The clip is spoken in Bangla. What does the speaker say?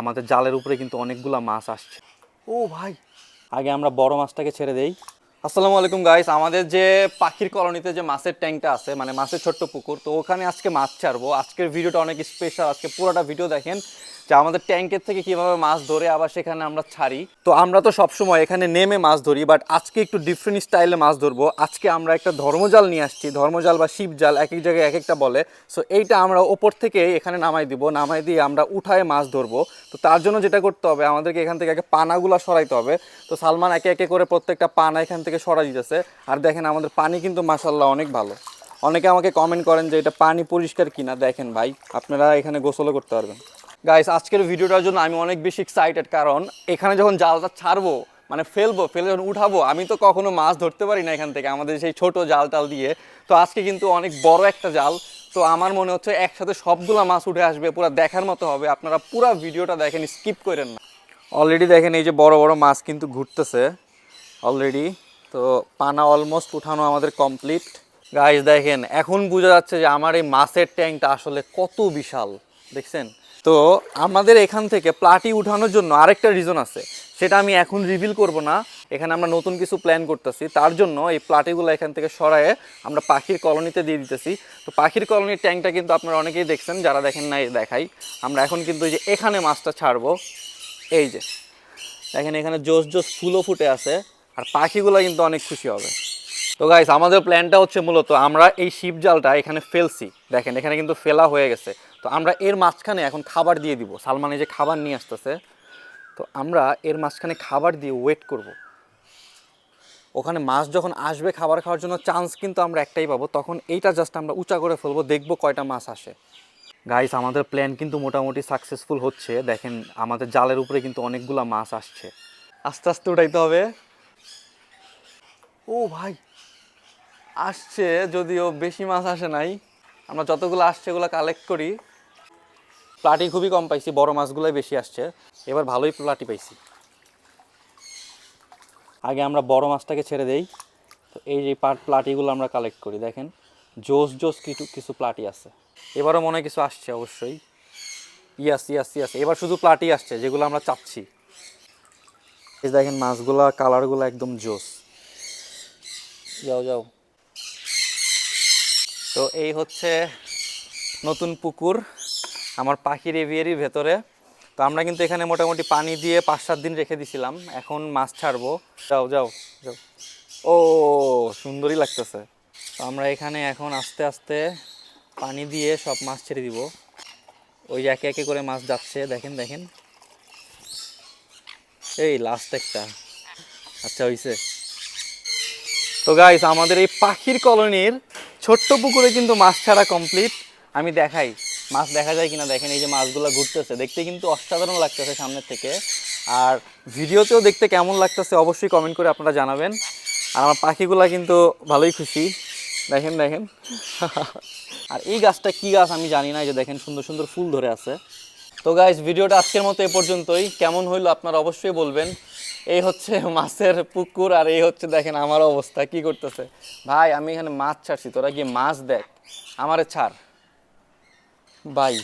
আমাদের জালের উপরে কিন্তু অনেকগুলো মাছ আসছে। ও ভাই। আগে আমরা বড় মাছটাকে ছেড়ে দেই। আসসালামু আলাইকুম গাইস আমাদের যে পাখির কলোনিতে যে মাছের ট্যাঙ্কটা আছে মানে মাছের ছোট্ট পুকুর তো ওখানে আজকে মাছ ছাড়বো। আজকের ভিডিওটা অনেক স্পেশাল আজকে পুরোটা ভিডিও দেখেন। যে আমাদের ট্যাঙ্কের থেকে কীভাবে মাছ ধরে আবার সেখানে আমরা ছাড়ি। তো আমরা তো সবসময় এখানে নেমে মাছ ধরি বাট আজকে একটু ডিফারেন্ট স্টাইলে মাছ ধরবো। আজকে আমরা একটা ধর্মজাল নিয়ে আসছি, ধর্মজাল বা শিবজাল এক এক জায়গায় এক একটা বলে। সো এইটা আমরা ওপর থেকে এখানে নামাই দিব, নামাই দিয়ে আমরা উঠায় মাছ ধরবো। তো তার জন্য যেটা করতে হবে, আমাদেরকে এখান থেকে আগে পানাগুলো সরাইতে হবে। তো সালমান একে একে করে প্রত্যেকটা পানা এখান থেকে সরা দিতেছে। আর দেখেন আমাদের পানি কিন্তু মাসাল্লাহ অনেক ভালো। অনেকে আমাকে কমেন্ট করেন যে এটা পানি পরিষ্কার কিনা। দেখেন ভাই, আপনারা এখানে গোসলও করতে পারবেন। গাইস আজকের ভিডিওটার জন্য আমি অনেক বেশি এক্সাইটেড কারণ এখানে যখন জালটা ছাড়বো মানে ফেলব, ফেলে যখন উঠাবো, আমি তো কখনো মাছ ধরতে পারি না এখান থেকে, আমাদের সেই ছোট জাল টাল দিয়ে। তো আজকে কিন্তু অনেক বড় একটা জাল। তো আমার মনে হচ্ছে একসাথে সবগুলা মাছ উঠে আসবে, পুরো দেখার মতো হবে। আপনারা পুরো ভিডিওটা দেখেন স্কিপ করেন না। অলরেডি দেখেন এই যে বড় বড় মাছ কিন্তু ঘুরতেছে। অলরেডি তো পানা অলমোস্ট উঠানো আমাদের কমপ্লিট গাইস দেখেন, এখন বোঝা যাচ্ছে যে আমার এই মাছের ট্যাঙ্কটা আসলে কত বিশাল। দেখছেন? তো আমাদের এখান থেকে প্লাটি উঠানোর জন্য আরেকটা রিজন আছে। সেটা আমি এখন রিভিল করব না। এখানে আমরা নতুন কিছু প্ল্যান করতেছি। তার জন্য এই প্লাটিগুলো এখান থেকে সরায়ে আমরা পাখির কলোনিতে দিয়ে দিতেছি। তো পাখির কলোনির ট্যাঙ্কটা কিন্তু আপনারা অনেকেই দেখছেন, যারা দেখেন না দেখাই। আমরা এখন কিন্তু যে এখানে মাছটা ছাড়বো। এই যে, দেখেন এখানে জোস জোস ফুলও ফুটে আছে। আর পাখিগুলো কিন্তু অনেক খুশি হবে। তো গাইস আমাদের প্ল্যানটা হচ্ছে মূলত আমরা এই শিপ জালটা এখানে ফেলছি। দেখেন এখানে কিন্তু ফেলা হয়ে গেছে। তো আমরা এর মাঝখানে এখন খাবার দিয়ে দিব। সালমান এই যে খাবার নিয়ে আসতেছে, তো আমরা এর মাঝখানে খাবার দিয়ে ওয়েট করব। ওখানে মাছ যখন আসবে খাবার খাওয়ার জন্য চান্স কিন্তু আমরা একটাই পাবো। তখন এইটা জাস্ট আমরা উঁচা করে ফেলব, দেখব কয়টা মাছ আসে। গাইস আমাদের প্ল্যান কিন্তু মোটামুটি সাকসেসফুল হচ্ছে। দেখেন, আমাদের জালের উপরে কিন্তু অনেকগুলা মাছ আসছে। আস্তে আস্তে উঠাইতে হবে। ও ভাই, আসছে যদিও বেশি মাছ আসে নাই। আমরা যতগুলো আসছে এগুলো কালেক্ট করি। প্লাটি খুবই কম পাইছি, বড় মাছগুলোই বেশি আসছে। এবার ভালোই প্লাটি পাইছি। আগে আমরা বড় মাছটাকে ছেড়ে দেই। তো এই যে পাট প্লাটিগুলো আমরা কালেক্ট করি, দেখেন, জোস জোস কিছু কিছু প্লাটি আছে। এবারও মনে কিছু আসছে অবশ্যই। ইয়াস ইয়াস ইয়াস এবার শুধু প্লাটি আসছে, যেগুলো আমরা চাচ্ছি। এই দেখেন, মাছগুলা কালারগুলো একদম জোস। যাও যাও। তো এই হচ্ছে নতুন পুকুর। আমার পাখির এভিয়ারির ভেতরে। তো আমরা কিন্তু এখানে মোটামুটি পানি দিয়ে পাঁচ সাত দিন রেখে দিছিলাম। এখন মাছ ছাড়বো। যাও যাও যাও। ও, সুন্দরই লাগতেছে। তো আমরা এখানে এখন আস্তে আস্তে পানি দিয়ে সব মাছ ছেড়ে দিব। ওই একে একে করে মাছ যাচ্ছে। দেখেন দেখেন। এই লাস্ট একটা। আচ্ছা হইছে। তো গাইস আমাদের এই পাখির কলোনির ছোট্ট পুকুরে কিন্তু মাছ ছাড়া কমপ্লিট আমি দেখাই। মাছ দেখা যায় কিনা দেখেন, এই যে মাছগুলো ঘুরতেছে। দেখতে কিন্তু অসাধারণ লাগতেছে সামনের থেকে। আর ভিডিওতেও দেখতে কেমন লাগতেছে অবশ্যই কমেন্ট করে আপনারা জানাবেন। আর আমার পাখিগুলা কিন্তু ভালোই খুশি। দেখেন দেখেন। আর এই গাছটা কি গাছ আমি জানি না যে দেখেন সুন্দর সুন্দর ফুল ধরে আছে। তো গাইস ভিডিওটা আজকের মতো এ পর্যন্তই। কেমন হইল আপনারা অবশ্যই বলবেন। এই হচ্ছে মাছের পুকুর আর এই হচ্ছে দেখেন আমার অবস্থা, কি করতেছে। ভাই, আমি এখানে মাছ ছাড়ছি, তোরা গিয়ে মাছ দেখ। আমারে ছাড়। বাই।